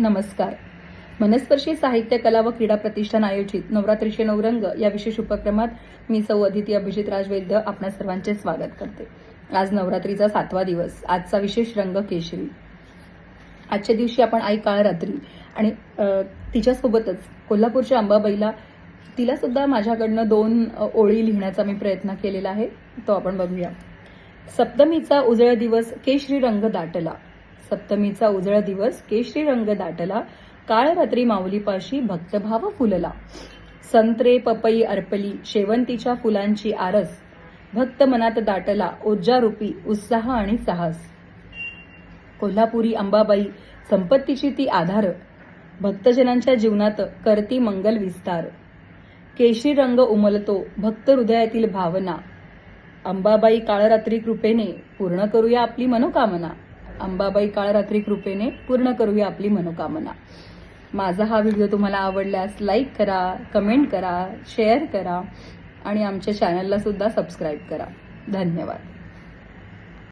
नमस्कार. मनस्पर्शी साहित्य कला व क्रीडा प्रतिष्ठान आयोजित नवरात्रीचे नवरंग या विशेष उपक्रमात मी सौ अदिती अभिजित राजवैद्य आपणा सर्वांचे स्वागत करते. आज नवरात्रीचा सातवा दिवस आजचा विशेष रंग केशरी. आजच्या दिवशी आपण आई काळ रात्री आणि तिच्यासोबतच कोल्हापूरच्या अंबाबाईला तिला सुद्धा माझ्याकडनं दोन ओळी लिहिण्याचा मी प्रयत्न केलेला आहे तो आपण बघूया. सप्तमीचा उजळ दिवस केशरी रंग दाटला. सप्तमीचा उजळा दिवस केशरी रंग दाटला काळ रात्री माऊलीपाशी भक्तभाव फुलला. संत्रे पपई अर्पली शेवंतीच्या फुलांची आरस. भक्त मनात दाटला ऊर्जारूपी उत्साह आणि साहस. कोल्हापुरी अंबाबाई संपत्तीची ती आधार. भक्तजनांच्या जीवनात करती मंगल विस्तार. केशरी रंग उमलतो भक्त हृदयातील भावना. अंबाबाई काळरात्री कृपेने पूर्ण करूया आपली मनोकामना. अंबाबाई काळरात्री कृपेने पूर्ण करूया आपली मनोकामना. माझा हा व्हिडिओ तुम्हाला आवडल्यास लाईक करा कमेंट करा शेअर करा आणि आमच्या चॅनलला सुद्धा सबस्क्राईब करा. धन्यवाद.